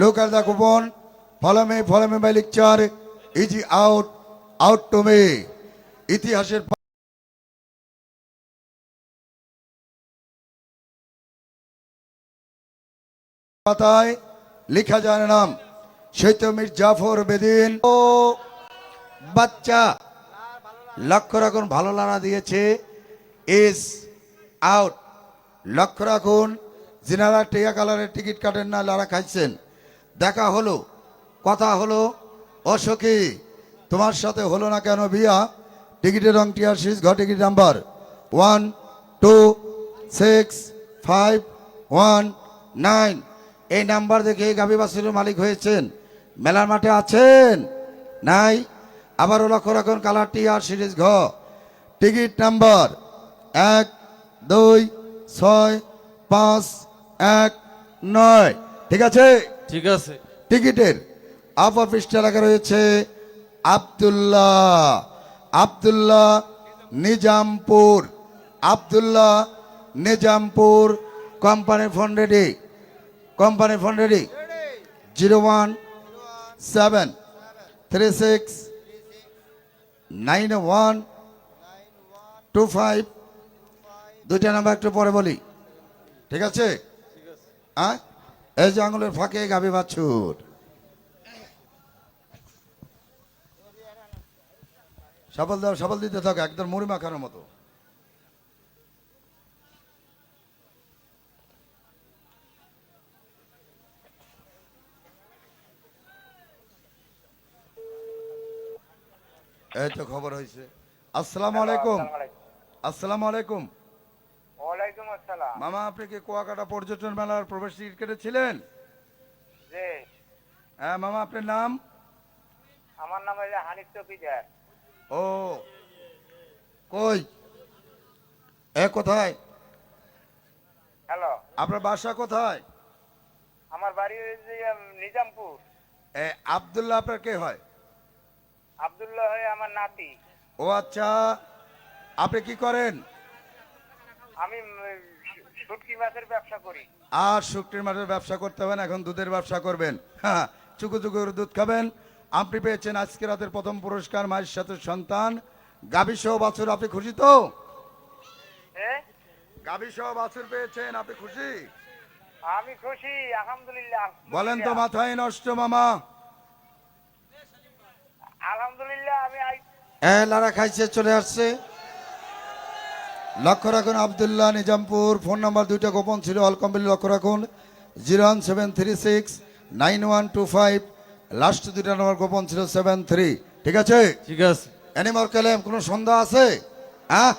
look at the coupon. Follow me follow me by lecture easy out out to me. ইতিহাসের পাতায় লেখা যায় নাম। সৈত মির জাফর বেদিন। ও বাচ্চা লক্ষ্য রাখুন, ভালো লানা দিয়েছে। ইস আউট লক্ষ্য রাখুন, যিনারা টিয়া কালারের টিকিট কাটেন না লারা খাইছেন। দেখা হলো, কথা হলো অসখী তোমার সাথে হলো না কেন বিয়া? টিকিটের রং টিয়ার শীষ ঘ ticket number one, two, six, five, one, nine. এই নাম্বার দেখে গাভী বাসুরের মালিক হয়েছেন। মেলার মাঠে আছেন? নাই। আবারও লক্ষ্য রাখুন কালার টিয়ার সিরিজ ঘ। টিকিট নাম্বার এক, দুই, ছয়, পাঁচ, এক, নয়। ঠিক আছে? ঠিক আছে। টিকিটের আপ অফিসটা লেখা রয়েছে Abdullah Abdullah Nizampur Abdullah Nizampur company phone ready company phone ready zero one seven three six nine one two five. দুইটা নাম্বার একটু পরে বলি। ঠিক আছে। হ্যাঁ? এই যে আঙুলের ফাঁকে গাবি বাছুর। সফল দাও সফল দিতে থাকো একদম মুড়ি মাখানোর মতো। এই তো খবর হয়েছে আসসালামু আলাইকুম। আসসালামু আলাইকুম। মামা আপনি কি কুয়াকাটা পর্যটন মেলার প্রবেশ টিকিট কেটেছিলেন? হ্যাঁ মামা আপনার নাম? আমার নাম হানিফ চৌকিদার ও কই? এ কোথায়? হ্যালো। আপনার বাসা কোথায়? আমার বাড়ি নিজামপুর। এ আবদুল্লাহ আপনার কে হয়? আব্দুল্লাহ হয়ে আমার নাতি। ও আচ্ছা। আপনি কি করেন? আমি শুটকি মাছের ব্যবসা করি। আর শুক্রির মাঠের ব্যবসা করতে হবে না এখন দুধের ব্যবসা করবেন। হ্যাঁ চুকু চুকু দুধ খাবেন। আপনি পেয়েছেন আজকে রাতের প্রথম পুরস্কার মায়ের সাথে সন্তান। গাভী সহ বাছুর আপনি খুশি তো? হ্যাঁ গাভী সহ বাছুর পেয়েছেন আপনি খুশি? আমি খুশি আলহামদুলিল্লাহ বলেন তো মাথায় নষ্ট মামা। আলহামদুলিল্লাহ আমি হ্যাঁ লারা খাইছে চলে আসছে। লক্ষ্য রাখুন আবদুল্লাহ নিজামপুর ফোন নাম্বার দুইটা গোপন ছিল অল কম্পিলি লক্ষ্য রাখুন। Zero one seven three six nine one two five last দুইটা নম্বর গোপন ছিল সেভেন থ্রি। ঠিক আছে? ঠিক আছে। অ্যানিমাল ক্লেম কোনো সন্দেহ আছে? হ্যাঁ?